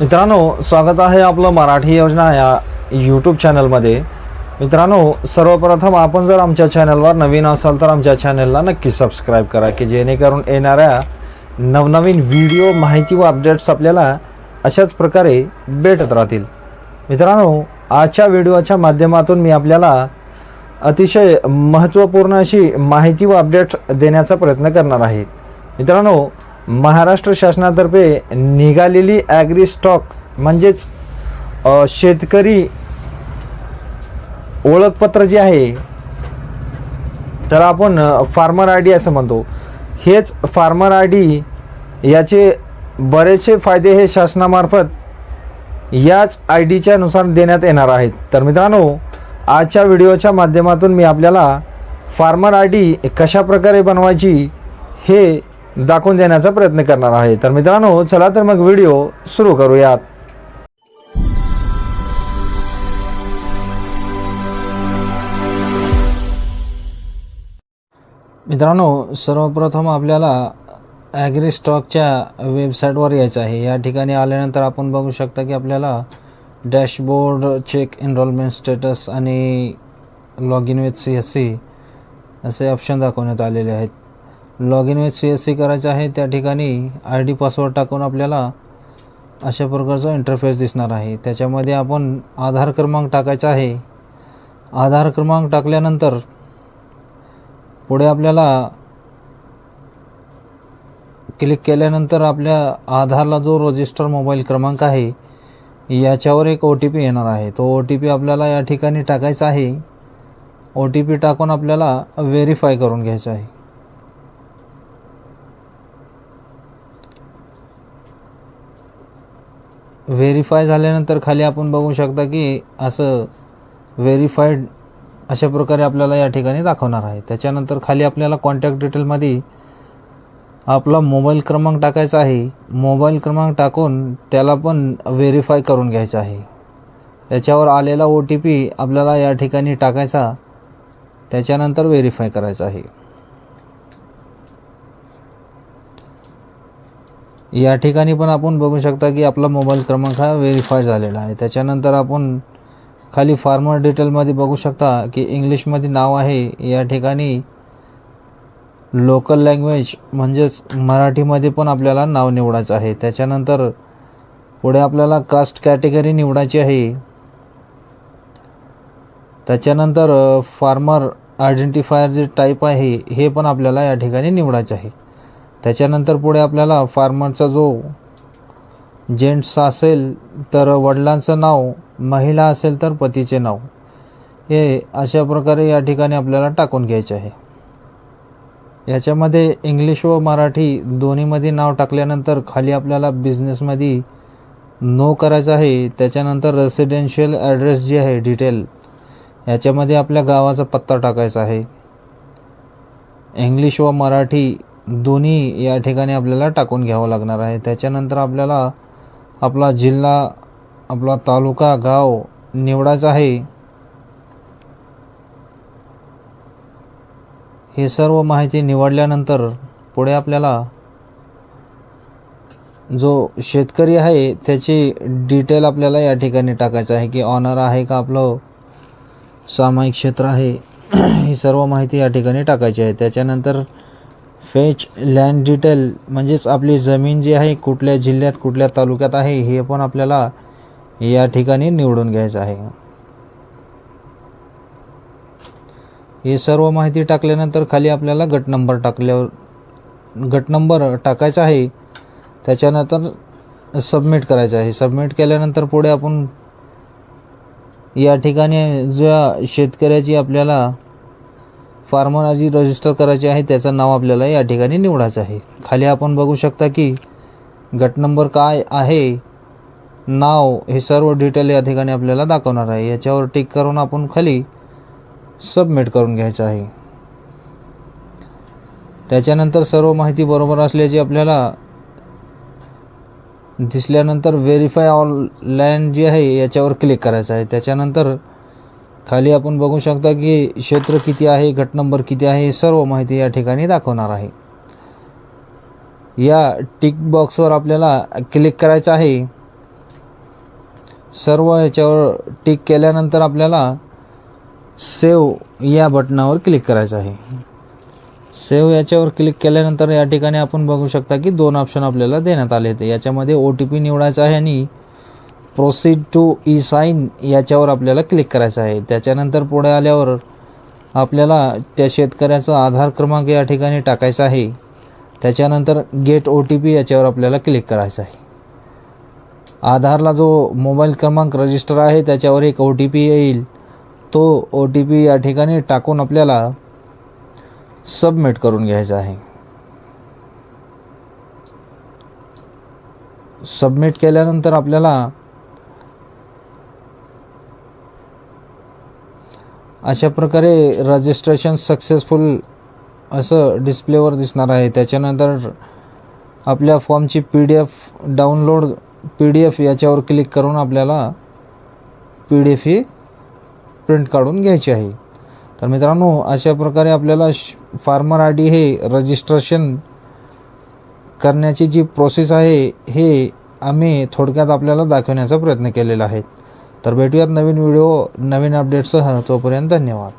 मित्रांनो स्वागत आहे आपलं मराठी योजना या यूट्यूब चॅनलमध्ये मित्रांनो सर्वप्रथम आपण जर आमच्या चॅनलवर नवीन असाल तर आमच्या चॅनलला नक्की सबस्क्राईब करा की जेणेकरून येणाऱ्या नवनवीन व्हिडिओ माहिती व अपडेट्स आपल्याला अशाच प्रकारे भेटत राहतील. मित्रांनो आजच्या व्हिडिओच्या माध्यमातून मी आपल्याला अतिशय महत्त्वपूर्ण अशी माहिती व अपडेट्स देण्याचा प्रयत्न करणार आहे. मित्रांनो महाराष्ट्र शासनातर्फे निघालेली ॲग्री स्टॉक म्हणजेच शेतकरी ओळखपत्र जे आहे तर आपण फार्मर आय डी असं म्हणतो. हेच फार्मर आय डी याचे बरेचसे फायदे हे शासनामार्फत याच आय डीच्या नुसार देण्यात येणार आहेत. तर मित्रांनो आजच्या व्हिडिओच्या माध्यमातून मी आपल्याला फार्मर आय डी कशा प्रकारे बनवायची हे दाखवून देण्याचा प्रयत्न करणार आहे. तर मित्रांनो चला तर मग व्हिडिओ सुरू करूयात. मित्रांनो सर्वप्रथम आपल्याला ॲग्री स्टॉकच्या वेबसाईटवर यायचं आहे. या ठिकाणी आल्यानंतर आपण बघू शकता की आपल्याला डॅशबोर्ड चेक एनरोलमेंट स्टेटस आणि log in with C S C असे ऑप्शन दाखवण्यात आलेले आहेत. Log in with C S C करायचं आहे त्या ठिकाणी आय डी पासवर्ड टाकून आपल्याला अशा प्रकारचा इंटरफेस दिसणार आहे. त्याच्यामध्ये आपण आधार क्रमांक टाकायचा आहे. आधार क्रमांक टाकल्यानंतर पुढे आपल्याला क्लिक केल्यानंतर आपल्या आधारला जो रजिस्टर मोबाईल क्रमांक आहे याच्यावर एक ओ टी पी येणार आहे. तो ओ टी पी आपल्याला या ठिकाणी टाकायचा आहे. ओ टी पी टाकून आपल्याला व्हेरीफाय करून घ्यायचा आहे. व्हेरीफाय झाल्यानंतर खाली आपण बघू शकता की असं व्हेरीफाईड अशा प्रकारे आपल्याला या ठिकाणी दाखवणार आहे. त्याच्यानंतर खाली आपल्याला कॉन्टॅक्ट डिटेलमध्ये आपला मोबाईल क्रमांक टाकायचा आहे. मोबाईल क्रमांक टाकून त्याला पण व्हेरीफाय करून घ्यायचा आहे. याच्यावर आलेला ओ टी पी आपल्याला या ठिकाणी टाकायचा. त्याच्यानंतर व्हेरीफाय करायचा आहे. या ठिकाणी पण आपण बघू शकता की आपला मोबाईल क्रमांक हा व्हेरीफाय झालेला आहे. त्याच्यानंतर आपण खाली फार्मर डिटेलमध्ये बघू शकता की इंग्लिशमध्ये नाव आहे. या ठिकाणी लोकल लँग्वेज म्हणजेच मराठीमध्ये पण आपल्याला नाव निवडायचं आहे. त्याच्यानंतर पुढे आपल्याला कास्ट कॅटेगरी निवडायची आहे. त्याच्यानंतर uh, फार्मर आयडेंटिफायर जे टाईप आहे हे पण आपल्याला या ठिकाणी निवडायचं आहे. त्याच्यानंतर पुढे आपल्याला फार्मरचा जो जेंट्स असेल तर वडिलांचं नाव महिला असेल तर पतीचे नाव हे अशा प्रकारे या ठिकाणी आपल्याला टाकून घ्यायचे आहे. याच्यामध्ये इंग्लिश व मराठी दोन्हीमध्ये नाव टाकल्यानंतर खाली आपल्याला बिझनेसमध्ये नो करायचं आहे. त्याच्यानंतर रेसिडेन्शियल ॲड्रेस जे आहे डिटेल याच्यामध्ये आपल्या गावाचा पत्ता टाकायचा आहे. इंग्लिश व मराठी दोन्ही या ठिकाणी आपल्याला टाकून घ्यावं लागणार आहे. त्याच्यानंतर आपल्याला आपला जिल्हा आपला तालुका गाव निवडायचा आहे. हे सर्व माहिती निवडल्यानंतर पुढे आपल्याला जो शेतकरी आहे त्याची डिटेल आपल्याला या ठिकाणी टाकायचं आहे की ऑनर आहे का आपलं सामायिक क्षेत्र आहे. ही सर्व माहिती या ठिकाणी टाकायची आहे. त्याच्यानंतर फेच लँड डिटेल म्हणजेच आपली जमीन जी आहे कुठल्या जिल्ह्यात कुठल्या तालुक्यात आहे हे पण आपल्याला या ठिकाणी निवडून घ्यायचं आहे. हे सर्व माहिती टाकल्यानंतर खाली आपल्याला गट नंबर टाकल्यावर गट नंबर टाकायचा आहे. त्याच्यानंतर सबमिट करायचं आहे. सबमिट केल्यानंतर पुढे आपण या ठिकाणी ज्या शेतकऱ्याची आपल्याला फार्मर जी रजिस्टर करायची आहे त्याचं नाव आपल्याला या ठिकाणी निवडायचं आहे. खाली आपण बघू शकता की गट नंबर काय आहे नाव हे सर्व डिटेल या ठिकाणी आपल्याला दाखवणार आहे. याच्यावर टिक करून आपण खाली सबमिट करून घ्यायचं आहे. त्याच्यानंतर सर्व माहिती बरोबर असल्याची आपल्याला दिसल्यानंतर व्हेरीफाय ऑल लँड जी आहे याच्यावर क्लिक करायचं आहे. त्याच्यानंतर खाली आपण बघू शकता की क्षेत्र किती आहे गट नंबर किती आहे हे सर्व माहिती या ठिकाणी दाखवणार आहे. या टिक बॉक्सवर आपल्याला क्लिक करायचं आहे. सर्व याच्यावर टिक केल्यानंतर आपल्याला सेव या बटनावर क्लिक करायचं आहे. सेव याच्यावर क्लिक केल्यानंतर या ठिकाणी आपण बघू शकता की दोन ऑप्शन आपल्याला देण्यात आले आहेत याच्यामध्ये ओ टी पी निवडायचा आहे आणि प्रोसीड टू ई साईन याच्यावर आपल्याला क्लिक करायचं आहे. त्याच्यानंतर पुढे आल्यावर आपल्याला त्या शेतकऱ्याचा आधार क्रमांक या ठिकाणी टाकायचा आहे. त्याच्यानंतर गेट ओ टी पी याच्यावर आपल्याला क्लिक करायचं आहे. आधारला जो मोबाईल क्रमांक रजिस्टर आहे त्याच्यावर एक ओ टी पी येईल. तो ओ टी पी या ठिकाणी टाकून आपल्याला सबमिट करून घ्यायचा आहे. सबमिट केल्यानंतर आपल्याला अशा प्रकारे रजिस्ट्रेशन सक्सेसफुल असं डिस्प्लेवर दिसणार आहे. त्याच्यानंतर आपल्या फॉर्मची P D F download P D F याच्यावर क्लिक करून आपल्याला पी डी एफ ही प्रिंट काढून घ्यायची आहे. तर मित्रांनो अशा प्रकारे आपल्याला श फार्मर आय डी हे रजिस्ट्रेशन करण्याची जी प्रोसेस आहे हे आम्ही थोडक्यात आपल्याला दाखवण्याचा प्रयत्न केलेला आहे. तर भेटूयात नवीन व्हिडिओ नवीन अपडेटसह तोपर्यंत धन्यवाद.